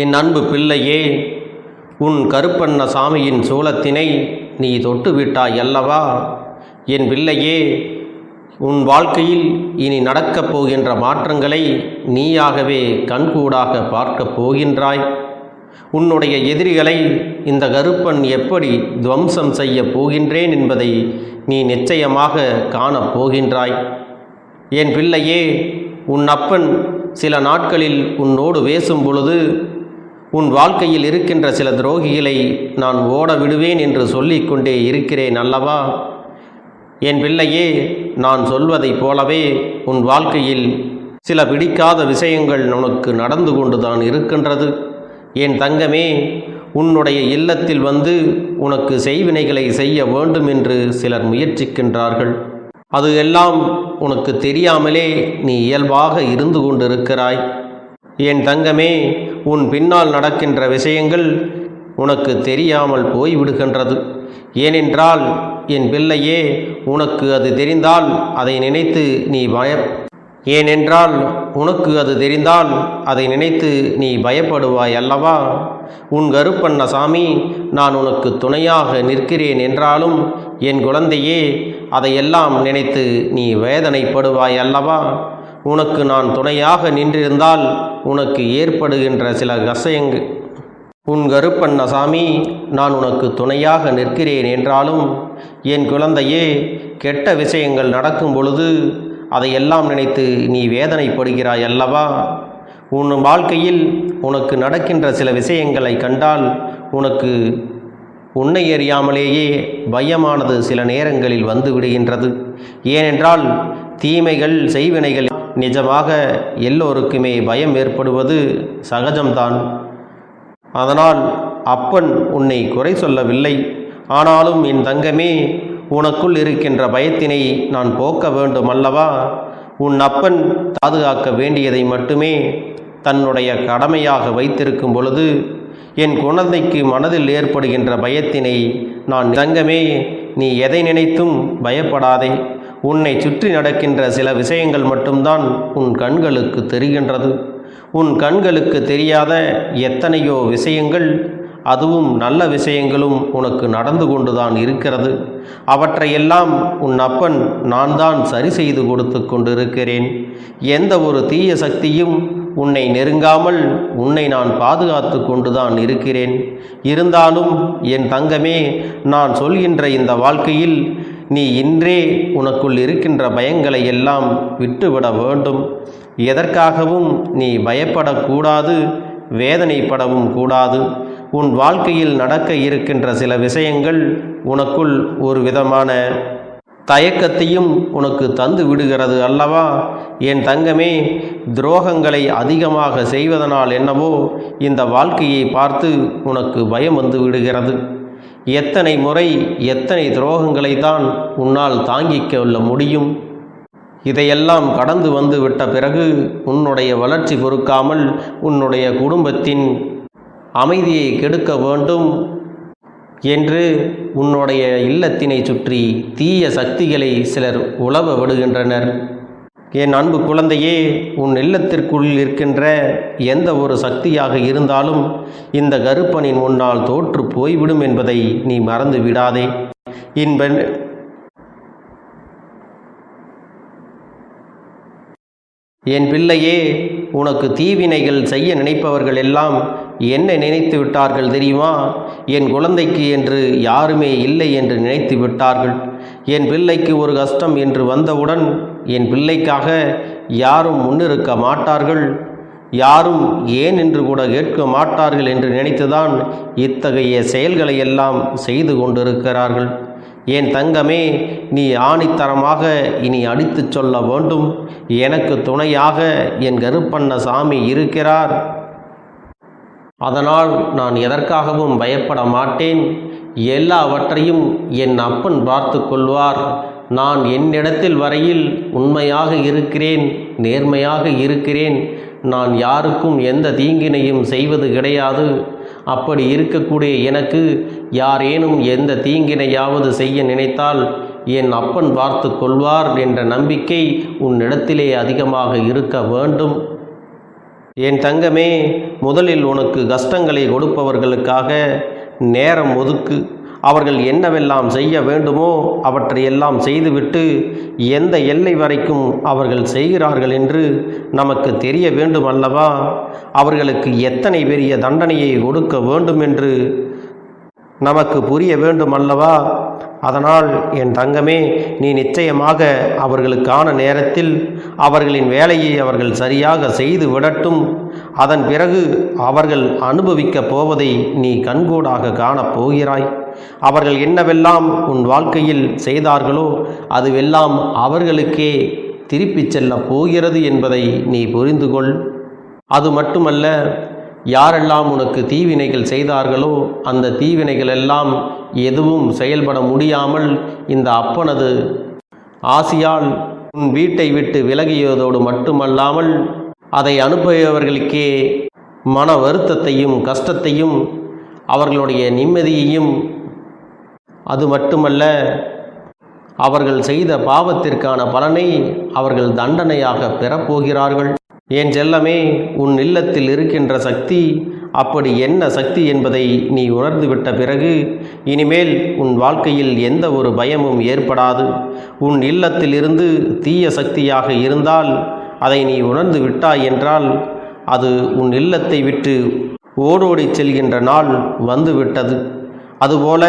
என் அன்பு பிள்ளையே உன் கருப்பண்ண சாமியின் சூலத்தினை நீ தொட்டுவிட்டாய் அல்லவா? என் பிள்ளையே உன் வாழ்க்கையில் இனி நடக்கப் போகின்ற மாற்றங்களை நீயாகவே கண்கூடாக பார்க்கப் போகின்றாய். உன்னுடைய எதிரிகளை இந்த கருப்பன் எப்படி துவம்சம் செய்ய போகின்றேன் என்பதை நீ நிச்சயமாக காணப் போகின்றாய். என் பிள்ளையே உன் அப்பன் சில நாட்களில் உன்னோடு பேசும் பொழுது உன் வாழ்க்கையில் இருக்கின்ற சில துரோகிகளை நான் ஓட விடுவேன் என்று சொல்லிக்கொண்டே இருக்கிறேன் அல்லவா? என் பிள்ளையே நான் சொல்வதைப் போலவே உன் வாழ்க்கையில் சில பிடிக்காத விஷயங்கள் உனக்கு நடந்து கொண்டுதான் இருக்கின்றது. என் தங்கமே உன்னுடைய இல்லத்தில் வந்து உனக்கு செய்வினைகளை செய்ய வேண்டும் என்று சிலர் முயற்சிக்கின்றார்கள். அது எல்லாம் உனக்கு தெரியாமலே நீ இயல்பாக இருந்து கொண்டிருக்கிறாய். என் தங்கமே உன் பின்னால் நடக்கின்ற விஷயங்கள் உனக்கு தெரியாமல் போய்விடுகின்றது. ஏனென்றால் என் பிள்ளையே உனக்கு அது தெரிந்தால் அதை நினைத்து நீ பய ஏனென்றால் உனக்கு அது தெரிந்தால் அதை நினைத்து நீ பயப்படுவாய் அல்லவா? உன் கருப்பண்ண சாமி நான் உனக்கு துணையாக நிற்கிறேன் என்றாலும் என் குழந்தையே அதையெல்லாம் நினைத்து நீ வேதனைப்படுவாய் அல்லவா? உனக்கு நான் துணையாக நின்றிருந்தால் உனக்கு ஏற்படுகின்ற சில கசயங்கு. உன் கருப்பண்ணசாமி நான் உனக்கு துணையாக நிற்கிறேன் என்றாலும் என் குழந்தையே கெட்ட விஷயங்கள் நடக்கும் பொழுது அதையெல்லாம் நினைத்து நீ வேதனைப்படுகிறாய் அல்லவா? உன் வாழ்க்கையில் உனக்கு நடக்கின்ற சில விஷயங்களை கண்டால் உனக்கு உன்னை அறியாமலேயே பயமானது சில நேரங்களில் வந்து விடுகின்றது. ஏனென்றால் தீமைகள் செய்வினைகள் நிஜமாக எல்லோருக்குமே பயம் ஏற்படுவது சகஜம்தான். அதனால் அப்பன் உன்னை குறை சொல்லவில்லை. ஆனாலும் என் தங்கமே உனக்குள் இருக்கின்ற பயத்தினை நான் போக்க வேண்டும் அல்லவா உன் அப்பன் பாதுகாக்க வேண்டியதை மட்டுமே தன்னுடைய கடமையாக வைத்திருக்கும் பொழுது என் குழந்தைக்கு மனதில் ஏற்படுகின்ற பயத்தினை நான் தங்கமே நீ எதை நினைத்தும் பயப்படாதே. உன்னை சுற்றி நடக்கின்ற சில விஷயங்கள் மட்டும்தான் உன் கண்களுக்கு தெரிகின்றது. உன் கண்களுக்கு தெரியாத எத்தனையோ விஷயங்கள் அதுவும் நல்ல விஷயங்களும் உனக்கு நடந்து கொண்டுதான் இருக்கிறது. அவற்றையெல்லாம் உன் அப்பன் நான் தான் சரி செய்து கொடுத்து கொண்டிருக்கிறேன். எந்த ஒரு தீய சக்தியும் உன்னை நெருங்காமல் உன்னை நான் பாதுகாத்து கொண்டுதான் இருக்கிறேன். இருந்தாலும் என் தங்கமே நான் சொல்கின்ற இந்த வாழ்க்கையில் நீ இன்றே உனக்குள் இருக்கின்ற பயங்களை எல்லாம் விட்டுவிட வேண்டும். எதற்காகவும் நீ பயப்படக்கூடாது வேதனைப்படவும் கூடாது. உன் வாழ்க்கையில் நடக்க இருக்கின்ற சில விஷயங்கள் உனக்குள் ஒரு விதமான தயக்கத்தையும் உனக்கு தந்து விடுகிறது அல்லவா? என் தங்கமே துரோகங்களை அதிகமாக செய்வதனால் என்னவோ இந்த வாழ்க்கையை பார்த்து உனக்கு பயம் வந்து விடுகிறது. எத்தனை முறை எத்தனை துரோகங்களை தான் உன்னால் தாங்கிக் கொள்ள முடியும்? இதையெல்லாம் கடந்து வந்து விட்ட பிறகு உன்னுடைய வளர்ச்சி பொறுக்காமல் உன்னுடைய குடும்பத்தின் அமைதியை கெடுக்க வேண்டும் என்று உன்னுடைய இல்லத்தினை சுற்றி தீய சக்திகளை சிலர் உழவ விடுகின்றனர். என் அன்பு குழந்தையே உன் இல்லத்திற்குள் இருக்கின்ற எந்த ஒரு சக்தியாக இருந்தாலும் இந்த கருப்பனின் முன்னால் தோற்று போய்விடும் என்பதை நீ மறந்து விடாதே. இன்பன் என் பிள்ளையே உனக்கு தீவினைகள் செய்ய நினைப்பவர்கள் எல்லாம் என்ன நினைத்து விட்டார்கள் தெரியுமா? என் குழந்தைக்கு என்று யாருமே இல்லை என்று நினைத்து விட்டார்கள். என் பிள்ளைக்கு ஒரு கஷ்டம் என்று வந்தவுடன் என் பிள்ளைக்காக யாரும் முன்னிருக்க மாட்டார்கள். யாரும் ஏன் என்று கூட கேட்க மாட்டார்கள் என்று நினைத்துதான் இத்தகைய செயல்களை எல்லாம் செய்து கொண்டிருக்கிறார்கள். என் தங்கமே நீ ஆணித்தரமாக இனி அடித்துச் சொல்ல வேண்டும். எனக்கு துணையாக என் கருப்பண்ண சாமி இருக்கிறார். அதனால் நான் எதற்காகவும் பயப்பட மாட்டேன். எல்லாவற்றையும் என் அப்பன் பார்த்து கொள்வார். நான் என்னிடத்தில் வரையில் உண்மையாக இருக்கிறேன் நேர்மையாக இருக்கிறேன். நான் யாருக்கும் எந்த தீங்கினையும் செய்வது கிடையாது. அப்படி இருக்கக்கூடிய எனக்கு யாரேனும் எந்த தீங்கினையாவது செய்ய நினைத்தால் என் அப்பன் பார்த்து கொள்வார் என்ற நம்பிக்கை உன்னிடத்திலே அதிகமாக இருக்க வேண்டும். என் தங்கமே முதலில் உனக்கு கஷ்டங்களை கொடுப்பவர்களுக்காக நேரம் ஒதுக்கு. அவர்கள் என்னவெல்லாம் செய்ய வேண்டுமோ அவற்றையெல்லாம் செய்துவிட்டு எந்த எல்லை வரைக்கும் அவர்கள் செய்கிறார்கள் என்று நமக்கு தெரிய வேண்டும் அல்லவா அவர்களுக்கு எத்தனை பெரிய தண்டனையை கொடுக்க வேண்டும் என்று நமக்கு புரிய வேண்டும் அல்லவா அதனால் என் தங்கமே நீ நிச்சயமாக அவர்களுக்கான நேரத்தில் அவர்களின் வேலையை அவர்கள் சரியாக செய்து விடட்டும். அதன் பிறகு அவர்கள் அனுபவிக்கப் போவதை நீ கண்கூடாக காணப் போகிறாய். அவர்கள் என்னவெல்லாம் உன் வாழ்க்கையில் செய்தார்களோ அதுவெல்லாம் அவர்களுக்கே திருப்பிச் செல்லப் போகிறது என்பதை நீ புரிந்து கொள் அது மட்டுமல்ல யாரெல்லாம் உனக்கு தீவினைகள் செய்தார்களோ அந்த தீவினைகள் எல்லாம் எதுவும் செயல்பட முடியாமல் இந்த அப்பனது ஆசியால் உன் வீட்டை விட்டு விலகியதோடு மட்டுமல்லாமல் அதை அனுப்பியவர்களுக்கே மன வருத்தத்தையும் கஷ்டத்தையும் அவர்களுடைய நிம்மதியையும் அது மட்டுமல்ல அவர்கள் செய்த பாவத்திற்கான பலனை அவர்கள் தண்டனையாக பெறப்போகிறார்கள் என் செல்லமே உன் இல்லத்தில் இருக்கின்ற சக்தி அப்படி என்ன சக்தி என்பதை நீ உணர்ந்துவிட்ட பிறகு இனிமேல் உன் வாழ்க்கையில் எந்த ஒரு பயமும் ஏற்படாது. உன் இல்லத்தில் இருந்து தீய சக்தியாக இருந்தால் அதை நீ உணர்ந்து விட்டாய் என்றால் அது உன் இல்லத்தை விட்டு ஓடோடி செல்கின்ற நாள் வந்துவிட்டது. அதுபோல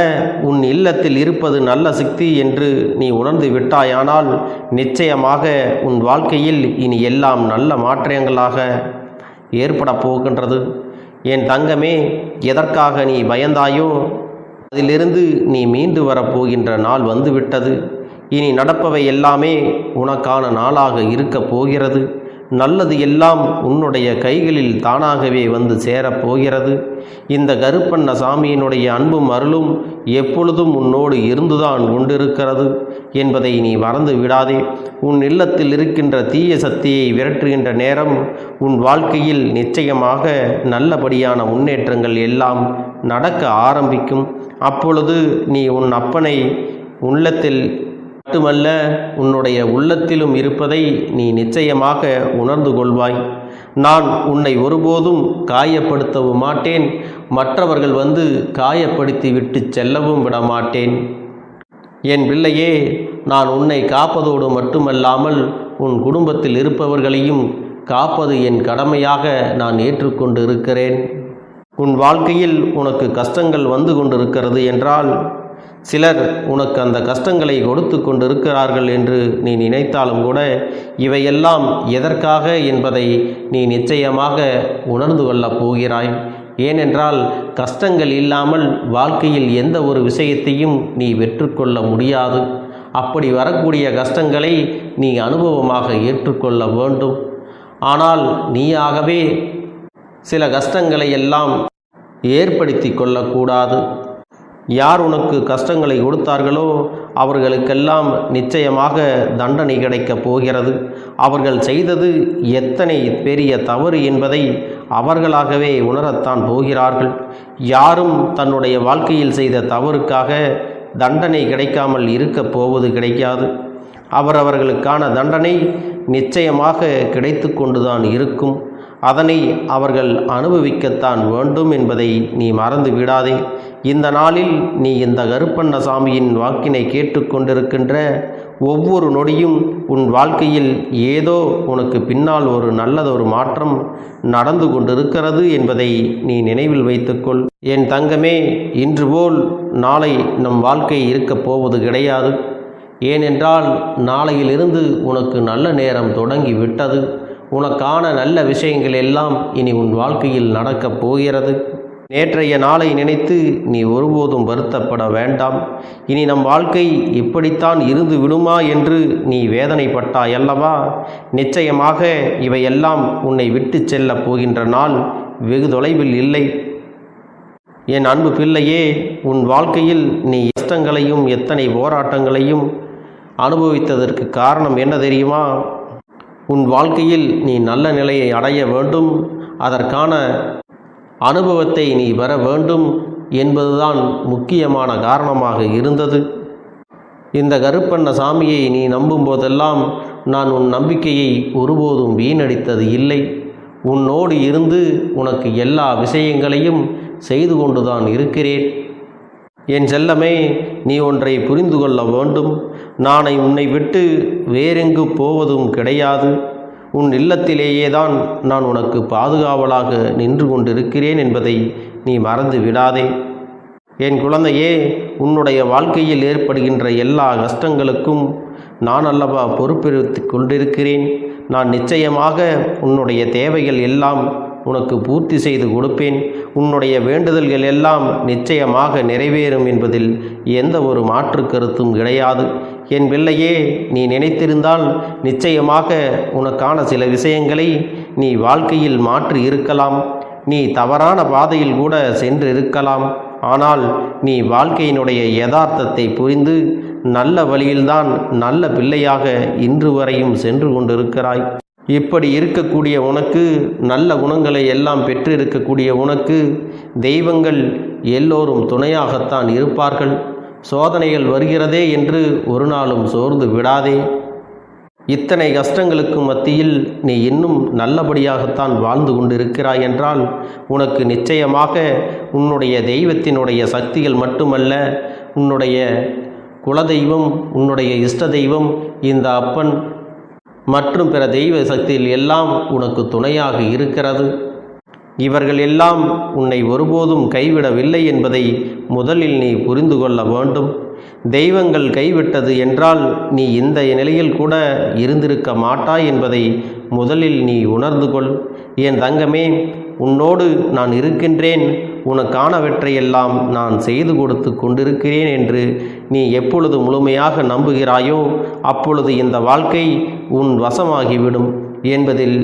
உன் இல்லத்தில் இருப்பது நல்ல சக்தி என்று நீ உணர்ந்து விட்டாயானால் நிச்சயமாக உன் வாழ்க்கையில் இனி எல்லாம் நல்ல மாற்றங்களாக ஏற்பட போகின்றது. என் தங்கமே எதற்காக நீ பயந்தாயோ அதிலிருந்து நீ மீண்டு வரப்போகின்ற நாள் வந்துவிட்டது. இனி நடப்பவை எல்லாமே உனக்கான நாளாக இருக்கப் போகிறது. நல்லது எல்லாம் உன்னுடைய கைகளில் தானாகவே வந்து சேரப் போகிறது இந்த கருப்பண்ண சாமியினுடைய அன்பும் அருளும் எப்பொழுதும் உன்னோடு இருந்துதான் கொண்டிருக்கிறது என்பதை நீ மறந்து விடாதே. உன் இல்லத்தில் இருக்கின்ற தீய சக்தியை விரட்டுகின்ற நேரம் உன் வாழ்க்கையில் நிச்சயமாக நல்லபடியான முன்னேற்றங்கள் எல்லாம் நடக்க ஆரம்பிக்கும். அப்பொழுது நீ உன் அப்பனை உள்ளத்தில் மட்டுமல்ல உன்னுடைய உள்ளத்திலும் இருப்பதை நீ நிச்சயமாக உணர்ந்து கொள்வாய். நான் உன்னை ஒருபோதும் காயப்படுத்தவும் மாட்டேன். மற்றவர்கள் வந்து காயப்படுத்தி விட்டு செல்லவும் விட மாட்டேன் என் பிள்ளையே நான் உன்னை காப்பதோடு மட்டுமல்லாமல் உன் குடும்பத்தில் இருப்பவர்களையும் காப்பது என் கடமையாக நான் ஏற்றுக்கொண்டு இருக்கிறேன் உன் வாழ்க்கையில் உனக்கு கஷ்டங்கள் வந்து கொண்டிருக்கிறது என்றால் சிலர் உனக்கு அந்த கஷ்டங்களை கொடுத்து கொண்டிருக்கிறார்கள் என்று நீ நினைத்தாலும் கூட இவையெல்லாம் எதற்காக என்பதை நீ நிச்சயமாக உணர்ந்து கொள்ளப் போகிறாய். ஏனென்றால் கஷ்டங்கள் இல்லாமல் வாழ்க்கையில் எந்த ஒரு விஷயத்தையும் நீ வெற்றுக்கொள்ள முடியாது. அப்படி வரக்கூடிய கஷ்டங்களை நீ அனுபவமாக ஏற்றுக்கொள்ள வேண்டும். ஆனால் நீயாகவே சில கஷ்டங்களை எல்லாம் ஏற்படுத்தி கொள்ளக்கூடாது யார் உனக்கு கஷ்டங்களை கொடுத்தார்களோ அவர்களுக்கெல்லாம் நிச்சயமாக தண்டனை கிடைக்கப் போகிறது. அவர்கள் செய்தது எத்தனை பெரிய தவறு என்பதை அவர்களாகவே உணரத்தான் போகிறார்கள். யாரும் தன்னுடைய வாழ்க்கையில் செய்த தவறுக்காக தண்டனை கிடைக்காமல் இருக்கப் போவது கிடைக்காது. அவரவர்களுக்கான தண்டனை நிச்சயமாக கிடைத்து கொண்டுதான் இருக்கும். அதனை அவர்கள் அனுபவிக்கத்தான் வேண்டும் என்பதை நீ மறந்து விடாதே. இந்த நாளில் நீ இந்த கருப்பண்ணசாமியின் வாக்கினை கேட்டுக்கொண்டிருக்கின்ற ஒவ்வொரு நொடியும் உன் வாழ்க்கையில் ஏதோ உனக்கு பின்னால் ஒரு நல்லதொரு மாற்றம் நடந்து கொண்டிருக்கிறது என்பதை நீ நினைவில் வைத்துக்கொள். என் தங்கமே இன்று போல் நாளை நம் வாழ்க்கை இருக்கப் போவது கிடையாது. ஏனென்றால் நாளையிலிருந்து உனக்கு நல்ல நேரம் தொடங்கி விட்டது உனக்கான நல்ல விஷயங்கள் எல்லாம் இனி உன் வாழ்க்கையில் நடக்கப் போகிறது. நேற்றைய நாளை நினைத்து நீ ஒருபோதும் வருத்தப்பட வேண்டாம். இனி நம் வாழ்க்கை இப்படித்தான் இருந்து விடுமா என்று நீ வேதனைப்பட்டாய் அல்லவா? நிச்சயமாக இவையெல்லாம் உன்னை விட்டு செல்லப் போகின்ற நாள் வெகு தொலைவில் இல்லை. என் அன்பு பிள்ளையே உன் வாழ்க்கையில் நீ கஷ்டங்களையும் எத்தனை போராட்டங்களையும் அனுபவித்ததற்கு காரணம் என்ன தெரியுமா? உன் வாழ்க்கையில் நீ நல்ல நிலையை அடைய வேண்டும். அதற்கான அனுபவத்தை நீ பெற வேண்டும் என்பதுதான் முக்கியமான காரணமாக இருந்தது. இந்த கருப்பண்ண சாமியை நீ நம்பும் போதெல்லாம் நான் உன் நம்பிக்கையை ஒருபோதும் வீணடித்தது இல்லை. உன்னோடு இருந்து உனக்கு எல்லா விஷயங்களையும் செய்து கொண்டுதான் இருக்கிறேன். என் செல்லமே நீ ஒன்றை புரிந்து கொள்ள வேண்டும். நானை உன்னை விட்டு வேறெங்கு போவதும் கிடையாது. உன் இல்லத்திலேயே தான் நான் உனக்கு பாதுகாவலாக நின்று கொண்டிருக்கிறேன் என்பதை நீ மறந்து விடாதே. என் குழந்தையே உன்னுடைய வாழ்க்கையில் ஏற்படுகின்ற எல்லா கஷ்டங்களுக்கும் நான் அல்லவா பொறுப்பெடுத்து கொண்டிருக்கிறேன். நான் நிச்சயமாக உன்னுடைய தேவைகள் எல்லாம் உனக்கு பூர்த்தி செய்து கொடுப்பேன். உன்னுடைய வேண்டுதல்கள் எல்லாம் நிச்சயமாக நிறைவேறும் என்பதில் எந்த ஒரு மாற்று கருத்தும் கிடையாது. என் பிள்ளையே நீ நினைத்திருந்தால் நிச்சயமாக உனக்கான சில விஷயங்களை நீ வாழ்க்கையில் மாற்றி இருக்கலாம். நீ தவறான பாதையில் கூட சென்று இருக்கலாம். ஆனால் நீ வாழ்க்கையினுடைய யதார்த்தத்தை புரிந்து நல்ல வழியில்தான் நல்ல பிள்ளையாக இன்று வரையும் சென்று கொண்டிருக்கிறாய். இப்படி இருக்கக்கூடிய உனக்கு நல்ல குணங்களை எல்லாம் பெற்று இருக்கக்கூடிய உனக்கு தெய்வங்கள் எல்லோரும் துணையாகத்தான் இருப்பார்கள். சோதனைகள் வருகிறதே என்று ஒரு நாளும் சோர்ந்து விடாதே. இத்தனை கஷ்டங்களுக்கு மத்தியில் நீ இன்னும் நல்லபடியாகத்தான் வாழ்ந்து கொண்டிருக்கிறாய் என்றால் உனக்கு நிச்சயமாக உன்னுடைய தெய்வத்தினுடைய சக்திகள் மட்டுமல்ல உன்னுடைய குலதெய்வம் உன்னுடைய இஷ்ட தெய்வம் இந்த அப்பன் மற்றும் பிற தெய்வ சக்தியில் எல்லாம் உனக்கு துணையாக இருக்கிறது. இவர்கள் எல்லாம் உன்னை ஒருபோதும் கைவிடவில்லை என்பதை முதலில் நீ புரிந்து கொள்ள வேண்டும். தெய்வங்கள் கைவிட்டது என்றால் நீ இந்த நிலையில் கூட இருந்திருக்க மாட்டாய் என்பதை முதலில் நீ உணர்ந்து கொள். என் தங்கமே உன்னோடு நான் இருக்கின்றேன். உனக்கானவற்றையெல்லாம் நான் செய்து கொடுத்து கொண்டிருக்கிறேன் என்று நீ எப்பொழுது முழுமையாக நம்புகிறாயோ அப்பொழுது இந்த வாழ்க்கை உன் வசமாகிவிடும் என்பதில்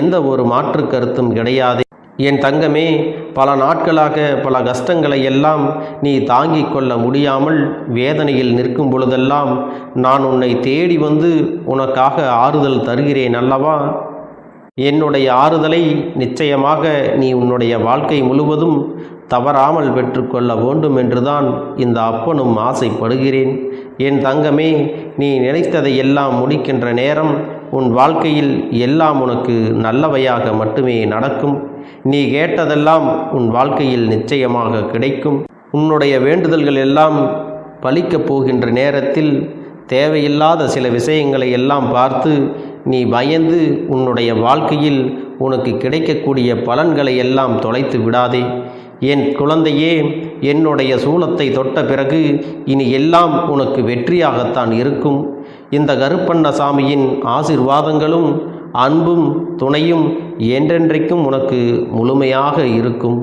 எந்த ஒரு மாற்று கருத்தும் கிடையாது. என் தங்கமே பல நாட்களாக பல கஷ்டங்களை எல்லாம் நீ தாங்கிக் கொள்ள முடியாமல் வேதனையில் நிற்கும் பொழுதெல்லாம் நான் உன்னை தேடி வந்து உனக்காக ஆறுதல் தருகிறேன் அல்லவா? என்னுடைய ஆறுதலை நிச்சயமாக நீ உன்னுடைய வாழ்க்கை முழுவதும் தவறாமல் பெற்றுக்கொள்ள வேண்டும் என்றுதான் இந்த அப்பனும் ஆசைப்படுகிறேன். என் தங்கமே நீ நினைத்ததை எல்லாம் முடிக்கின்ற நேரம் உன் வாழ்க்கையில் எல்லாம் உனக்கு நல்லவையாக மட்டுமே நடக்கும். நீ கேட்டதெல்லாம் உன் வாழ்க்கையில் நிச்சயமாக கிடைக்கும். உன்னுடைய வேண்டுதல்கள் எல்லாம் பலிக்கப் போகின்ற நேரத்தில் தேவையில்லாத சில விஷயங்களை எல்லாம் பார்த்து நீ பயந்து உன்னுடைய வாழ்க்கையில் உனக்கு கிடைக்கக்கூடிய பலன்களை எல்லாம் தொலைத்து விடாதே. என் குழந்தையே என்னுடைய சூளத்தை தொட்ட பிறகு இனி எல்லாம் உனக்கு வெற்றியாகத்தான் இருக்கும். இந்த கருப்பண்ணசாமியின் ஆசிர்வாதங்களும் அன்பும் துணையும் என்றென்றைக்கும் உனக்கு முழுமையாக இருக்கும்.